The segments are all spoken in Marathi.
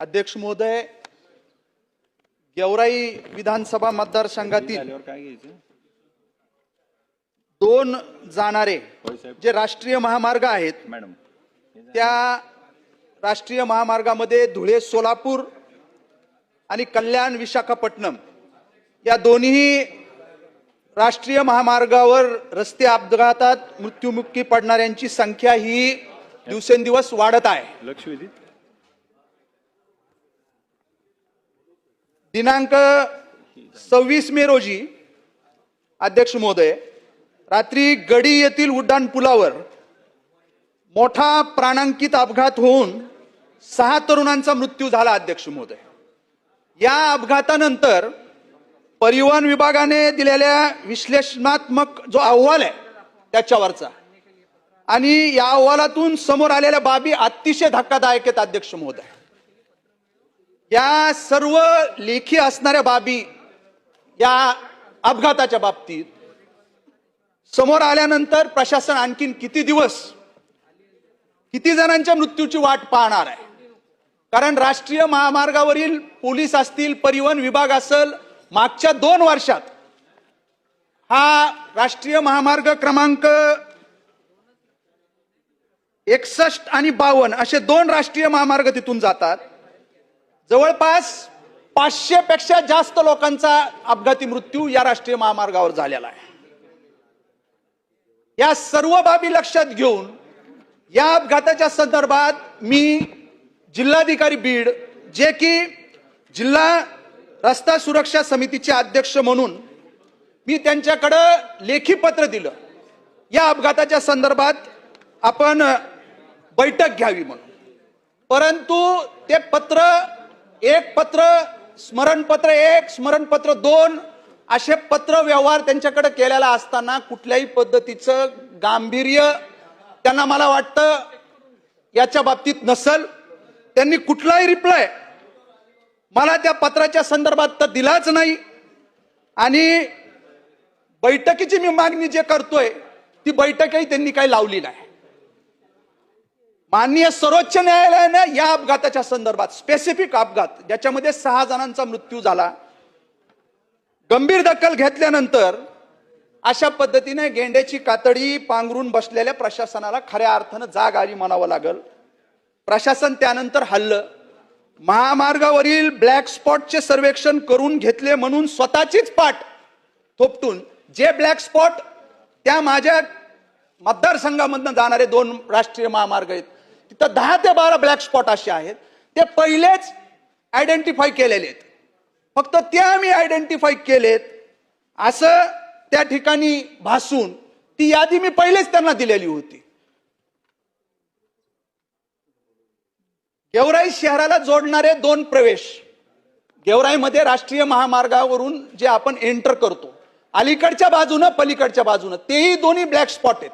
अध्यक्ष महोदय गेवराई विधानसभा मतदारसंघातील दोन जाणारे जे राष्ट्रीय महामार्ग आहेत मॅडम. त्या राष्ट्रीय महामार्गामध्ये धुळे सोलापूर आणि कल्याण विशाखापट्टणम या दोन्ही राष्ट्रीय महामार्गावर रस्ते अपघातात मृत्युमुखी पडणाऱ्यांची संख्या ही दिवसेंदिवस वाढत आहे. दिनांक सव्वीस मे रोजी अध्यक्ष महोदय रात्री गडी येथील उड्डाण पुलावर मोठा प्राणांकित अपघात होऊन सहा तरुणांचा मृत्यू झाला अध्यक्ष महोदय. या अपघातानंतर परिवहन विभागाने दिलेल्या विश्लेषणात्मक जो अहवाल आहे त्याच्यावरचा. आणि या अहवालातून समोर आलेल्या बाबी अतिशय धक्कादायक आहेत अध्यक्ष महोदय. या सर्व लेखी असणाऱ्या बाबी या अपघाताच्या बाबतीत समोर आल्यानंतर प्रशासन आणखीन किती दिवस किती जणांच्या मृत्यूची वाट पाहणार आहे? कारण राष्ट्रीय महामार्गावरील पोलीस असतील परिवहन विभाग असेल मागच्या दोन वर्षात हा राष्ट्रीय महामार्ग क्रमांक एकसष्ट आणि बावन्न असे दोन राष्ट्रीय महामार्ग तिथून जातात. जवळपास पाचशे पेक्षा जास्त लोकांचा अपघाती मृत्यू या राष्ट्रीय महामार्गावर झालेला आहे. या सर्व बाबी लक्षात घेऊन या अपघाताच्या संदर्भात मी जिल्हाधिकारी बीड जे की जिल्हा रस्ता सुरक्षा समितीचे अध्यक्ष म्हणून मी त्यांच्याकडं लेखी पत्र दिलं. या अपघाताच्या संदर्भात आपण बैठक घ्यावी म्हणून. परंतु ते पत्र एक पत्र स्मरणपत्र एक स्मरणपत्र दोन असे पत्र व्यवहार त्यांच्याकडे केलेला असताना कुठल्याही पद्धतीचं गांभीर्य त्यांना मला वाटतं याच्या बाबतीत नसल. त्यांनी कुठलाही रिप्लाय मला त्या पत्राच्या संदर्भात तर दिलाच नाही. आणि बैठकीची मी मागणी जे करतोय ती बैठकही त्यांनी काही लावली नाही. माननीय सर्वोच्च न्यायालयानं या अपघाताच्या संदर्भात स्पेसिफिक अपघात ज्याच्यामध्ये सहा जणांचा मृत्यू झाला गंभीर दखल घेतल्यानंतर अशा पद्धतीने गेंड्याची कातडी पांघरून बसलेल्या प्रशासनाला खऱ्या अर्थानं जाग आली म्हणावं लागल. प्रशासन त्यानंतर हल्लं. महामार्गावरील ब्लॅक स्पॉटचे सर्वेक्षण करून घेतले म्हणून स्वतःचीच पाठ थोपटून जे ब्लॅक स्पॉट त्या माझ्या मतदारसंघामधनं जाणारे दोन राष्ट्रीय महामार्ग आहेत तिथं दहा ते बारा ब्लॅक स्पॉट असे आहेत. ते पहिलेच आयडेंटिफाय केलेले आहेत. फक्त ते आम्ही आयडेंटिफाय केलेत. असं त्या ठिकाणी भासून ती यादी मी पहिलेच त्यांना दिलेली होती. गेवराई शहराला जोडणारे दोन प्रवेश. गेवराईमध्ये राष्ट्रीय महामार्गावरून जे आपण एंटर करतो अलीकडच्या बाजूनं पलीकडच्या बाजूनं तेही दोन्ही ब्लॅक स्पॉट आहेत.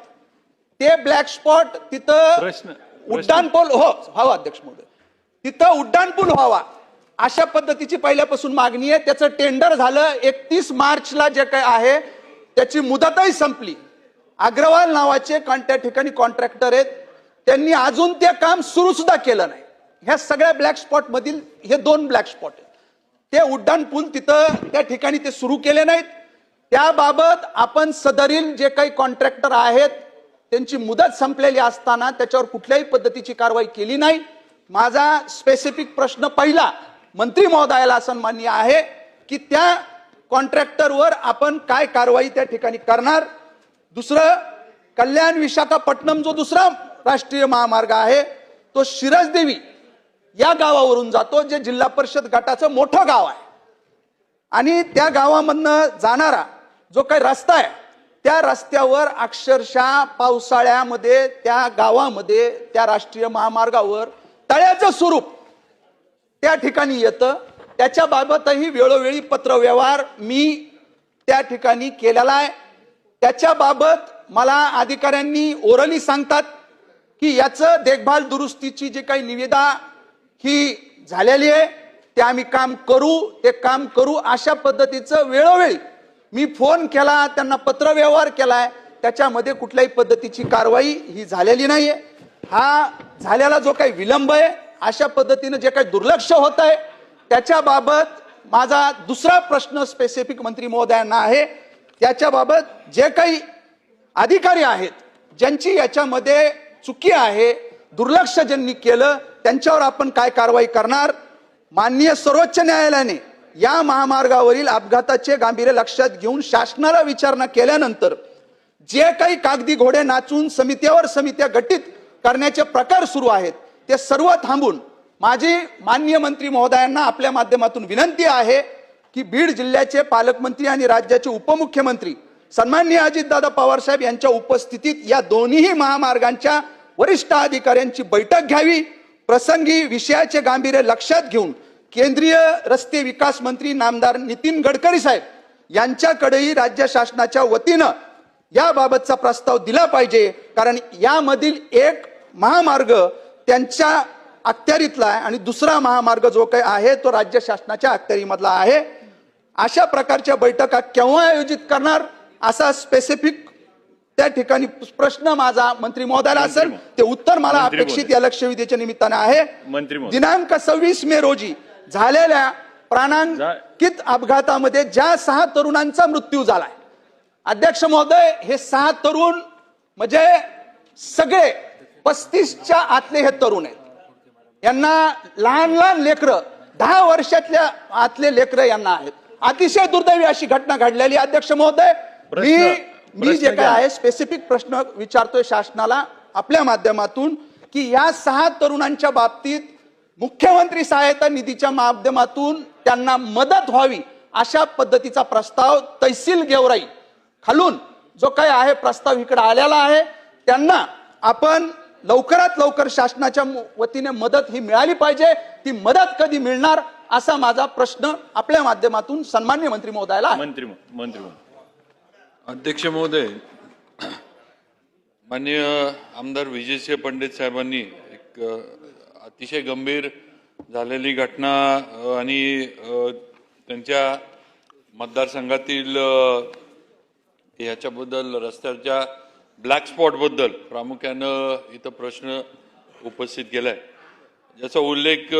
ते ब्लॅक स्पॉट तिथं प्रश्न- उड्डाण पूल हो व्हावा अध्यक्ष महोदय. तिथं उड्डाण पूल व्हावा. अशा पद्धतीची पहिल्यापासून मागणी आहे. त्याचं टेंडर झालं एकतीस मार्चला जे काय आहे त्याची मुदतही संपली. अग्रवाल नावाचे कॉन- त्या ठिकाणी कॉन्ट्रॅक्टर आहेत त्यांनी अजून ते काम सुरू सुद्धा केलं नाही. ह्या सगळ्या ब्लॅक स्पॉट मधील हे दोन ब्लॅक स्पॉट आहेत. ते उड्डाण पूल तिथं त्या ठिकाणी ते सुरू केले नाहीत. त्याबाबत आपण सदरील जे काही कॉन्ट्रॅक्टर आहेत त्यांची मुदत संपलेली असताना त्याच्यावर कुठल्याही पद्धतीची कारवाई केली नाही. माझा स्पेसिफिक प्रश्न पहिला मंत्री महोदयाला सन्मान्य आहे की त्या कॉन्ट्रॅक्टरवर आपण काय कारवाई त्या ठिकाणी करणार? दुसरं कल्याण विशाखापट्टणम जो दुसरा राष्ट्रीय महामार्ग आहे तो शिरसदेवी या गावावरून जातो जे जिल्हा परिषद गटाचं मोठं गाव आहे. आणि त्या गावामधनं जाणारा जो काही रस्ता आहे त्या रस्त्यावर अक्षरशः पावसाळ्यामध्ये त्या गावामध्ये त्या राष्ट्रीय महामार्गावर तळ्याचं स्वरूप त्या ठिकाणी येतं. त्याच्याबाबतही वेळोवेळी पत्रव्यवहार मी त्या ठिकाणी केलेला आहे. त्याच्याबाबत मला अधिकाऱ्यांनी ओरली सांगतात की याचं देखभाल दुरुस्तीची जी काही निविदा ही झालेली आहे ते आम्ही काम करू ते काम करू अशा पद्धतीचं वेळोवेळी मी फोन केला त्यांना पत्रव्यवहार केलाय त्याच्यामध्ये कुठल्याही पद्धतीची कारवाई ही झालेली नाहीये. हा झालेला जो काही विलंब आहे अशा पद्धतीनं जे काही दुर्लक्ष होत आहे त्याच्याबाबत माझा दुसरा प्रश्न स्पेसिफिक मंत्री महोदयांना आहे. त्याच्याबाबत जे काही अधिकारी आहेत ज्यांची याच्यामध्ये चुकी आहे दुर्लक्ष ज्यांनी केलं त्यांच्यावर आपण काय कारवाई करणार? माननीय सर्वोच्च न्यायालयाने या महामार्गावरील अपघाताचे गांभीर्य लक्षात घेऊन शासनाला विचारणा केल्यानंतर जे काही कागदी घोडे नाचून समित्यावर समित्या गठीत करण्याचे प्रकार सुरू आहेत ते सर्व थांबून माझी मान्य मंत्री महोदयांना आपल्या माध्यमातून विनंती आहे की बीड जिल्ह्याचे पालकमंत्री आणि राज्याचे उपमुख्यमंत्री सन्मान्य अजितदादा पवारसाहेब यांच्या उपस्थितीत या दोन्ही महामार्गांच्या वरिष्ठ अधिकाऱ्यांची बैठक घ्यावी. प्रसंगी विषयाचे गांभीर्य लक्षात घेऊन केंद्रीय रस्ते विकास मंत्री नामदार नितीन गडकरी साहेब यांच्याकडेही राज्य शासनाच्या वतीनं याबाबतचा प्रस्ताव दिला पाहिजे. कारण यामधील एक महामार्ग त्यांच्या अखत्यारीतला आहे आणि दुसरा महामार्ग जो काही आहे तो राज्य शासनाच्या अखत्यारीमधला आहे. अशा प्रकारच्या बैठका केव्हा आयोजित करणार असा स्पेसिफिक त्या ठिकाणी प्रश्न माझा मंत्री महोदयाला असेल ते उत्तर मला अपेक्षित. या लक्षवेधीच्या निमित्तानं आहे. दिनांक सव्वीस मे रोजी झालेल्या प्राणांकित अपघातामध्ये ज्या सहा तरुणांचा मृत्यू झालाय. अध्यक्ष महोदय हे सहा तरुण म्हणजे सगळे पस्तीसच्या आतले हे तरुण आहेत. यांना लहान लहान लेकरं दहा वर्षातल्या आतले लेकरं यांना आहेत. अतिशय दुर्दैवी अशी घटना घडलेली अध्यक्ष महोदय मी मी जे काय. आहे स्पेसिफिक प्रश्न विचारतोय शासनाला आपल्या माध्यमातून की या सहा तरुणांच्या बाबतीत मुख्यमंत्री सहायता निधीच्या माध्यमातून त्यांना मदत व्हावी अशा पद्धतीचा प्रस्ताव तहसील गेवराई खालून जो काही आहे प्रस्ताव इकडे आलेला आहे त्यांना आपण लवकरात लवकर शासनाच्या वतीने मदत ही मिळाली पाहिजे ती मदत कधी मिळणार असा माझा प्रश्न आपल्या माध्यमातून सन्मान्य मंत्री महोदयाला. मंत्री मंत्री. अध्यक्ष महोदय माननीय आमदार विजयसिंह पंडित साहेबांनी एक अतिशय गंभीर झालेली घटना आणि त्यांच्या मतदारसंघातील ह्याच्याबद्दल रस्त्याच्या ब्लॅक स्पॉटबद्दल प्रामुख्यानं इथं प्रश्न उपस्थित केलाय. ज्याचा उल्लेख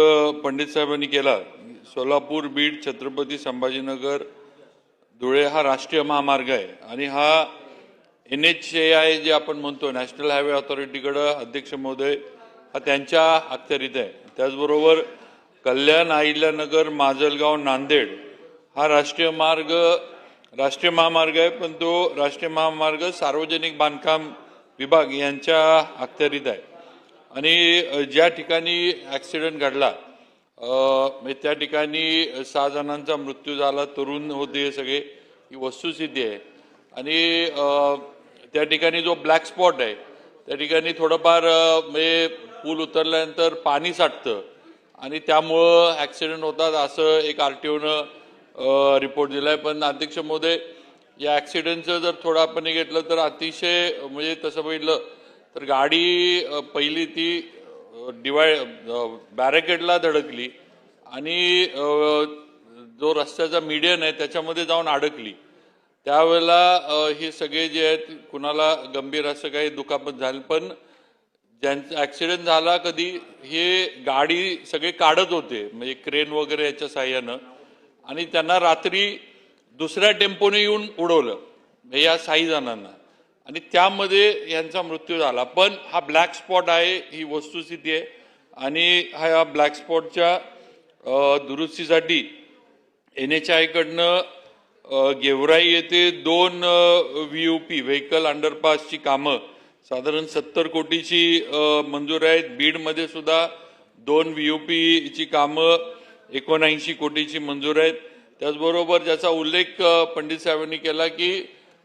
पंडित साहेबांनी केला सोलापूर बीड छत्रपती संभाजीनगर धुळे हा राष्ट्रीय महामार्ग आहे. आणि हा एन एच ए आय जे आपण म्हणतो नॅशनल हायवे ऑथॉरिटीकडं अध्यक्ष महोदय हा त्यांच्या अखत्यारीत आहे. त्याचबरोबर कल्याण अहिल्यानगर माजलगाव नांदेड हा राष्ट्रीय मार्ग राष्ट्रीय महामार्ग आहे पण तो राष्ट्रीय महामार्ग सार्वजनिक बांधकाम विभाग यांच्या अखत्यारीत आहे. आणि ज्या ठिकाणी ॲक्सिडेंट घडला म्हणजे त्या ठिकाणी सहा जणांचा मृत्यू झाला. तरुण होते हे सगळे. ही वस्तुस्थिती आहे. आणि त्या ठिकाणी जो ब्लॅक स्पॉट आहे त्या ठिकाणी थोडंफार म्हणजे पूल उतरल्यानंतर पाणी साठतं. आणि त्यामुळं ॲक्सिडेंट होतात असं एक आर टी ओनं रिपोर्ट दिला आहे पण अध्यक्ष महोदय या ॲक्सिडेंटचं जर थोडं आपण हे घेतलं तर अतिशय म्हणजे तसं बघितलं तर गाडी पहिली ती डिवाय बॅरेकेडला धडकली आणि जो रस्त्याचा मीडियन आहे त्याच्यामध्ये जाऊन अडकली. त्यावेळेला हे सगळे जे आहेत कुणाला गंभीर असं काही दुखापत झाली पण ज्यांचा ॲक्सिडेंट झाला कधी हे गाडी सगळे काढत होते म्हणजे क्रेन वगैरे याच्या साह्यानं. आणि त्यांना रात्री दुसऱ्या टेम्पोने येऊन उडवलं या साई जणांना. आणि त्यामध्ये यांचा मृत्यू झाला. पण हा ब्लॅक स्पॉट आहे ही वस्तुस्थिती आहे. आणि हा या ब्लॅक स्पॉटच्या दुरुस्तीसाठी एन एच आयकडनं गेवराई येथे दोन व्ही यू पी व्हेकल अंडरपासची कामं साधारण सत्तर कोटीची मंजूर आहेत. बीडमध्ये सुद्धा दोन व्ही यू पीची कामं एकोणऐंशी कोटीची मंजूर आहेत. त्याचबरोबर ज्याचा उल्लेख पंडित साहेबांनी केला की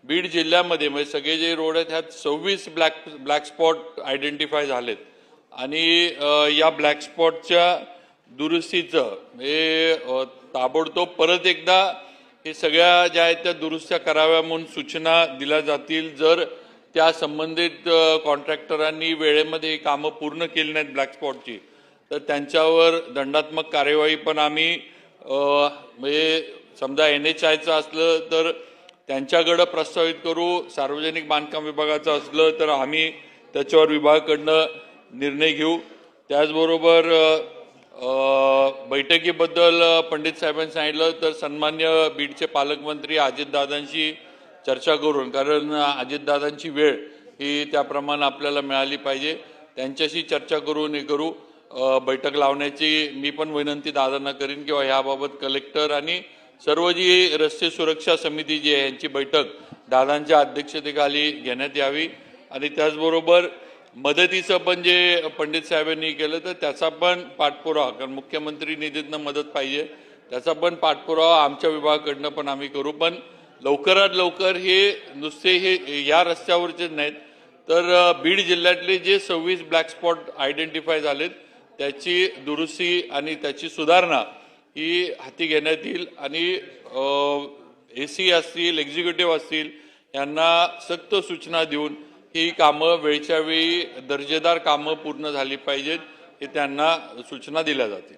बीड जिल्ह्यामध्ये म्हणजे सगळे जे रोड आहेत ह्यात सव्वीस ब्लॅक ब्लॅक स्पॉट आयडेंटिफाय झालेत. आणि या ब्लॅक स्पॉटच्या दुरुस्तीचं हे ताबडतोब परत एकदा हे सगळ्या ज्या आहेत त्या दुरुस्त्या कराव्या म्हणून सूचना दिल्या जातील. जर त्या संबंधित कॉन्ट्रॅक्टरांनी वेळेमध्ये ही कामं पूर्ण केली नाहीत ब्लॅक स्पॉटची तर त्यांच्यावर दंडात्मक कार्यवाही पण आम्ही म्हणजे समजा एन एच आयचं असलं तर त्यांच्याकडं प्रस्तावित करू सार्वजनिक बांधकाम विभागाचं असलं तर आम्ही त्याच्यावर विभागाकडनं निर्णय घेऊ. त्याचबरोबर बैठकीबद्दल पंडित साहेबांनी सांगितलं तर सन्मान्य बीडचे पालकमंत्री अजितदादांशी चर्चा करून कारण अजितदादांची वेळ ही त्याप्रमाणे आपल्याला मिळाली पाहिजे. त्यांच्याशी चर्चा करून हे करू. बैठक लावण्याची मी पण विनंती दादांना करीन किंवा ह्याबाबत कलेक्टर आणि सर्व जी रस्ते सुरक्षा समिती जी आहे यांची बैठक दादांच्या अध्यक्षतेखाली घेण्यात यावी. आणि त्याचबरोबर मदतीचं पण जे पंडित साहेबांनी केलं तर त्याचा पण पाठपुरावा कारण मुख्यमंत्री निधीतनं मदत पाहिजे त्याचा पण पाठपुरावा आमच्या विभागाकडनं पण आम्ही करू. पण लवकरात लवकर हे नुसते हे या रस्त्यावरचे नाहीत तर बीड जिल्ह्यातले जे सव्वीस ब्लॅक स्पॉट आयडेंटिफाय झालेत त्याची दुरुस्ती आणि त्याची सुधारणा ही हाती घेण्यात येईल आणि ए सी असतील एक्झिक्युटिव्ह असतील यांना सक्त सूचना देऊन ही कामं वेळच्या वेळी दर्जेदार कामं पूर्ण झाली पाहिजेत हे त्यांना सूचना दिल्या जातील.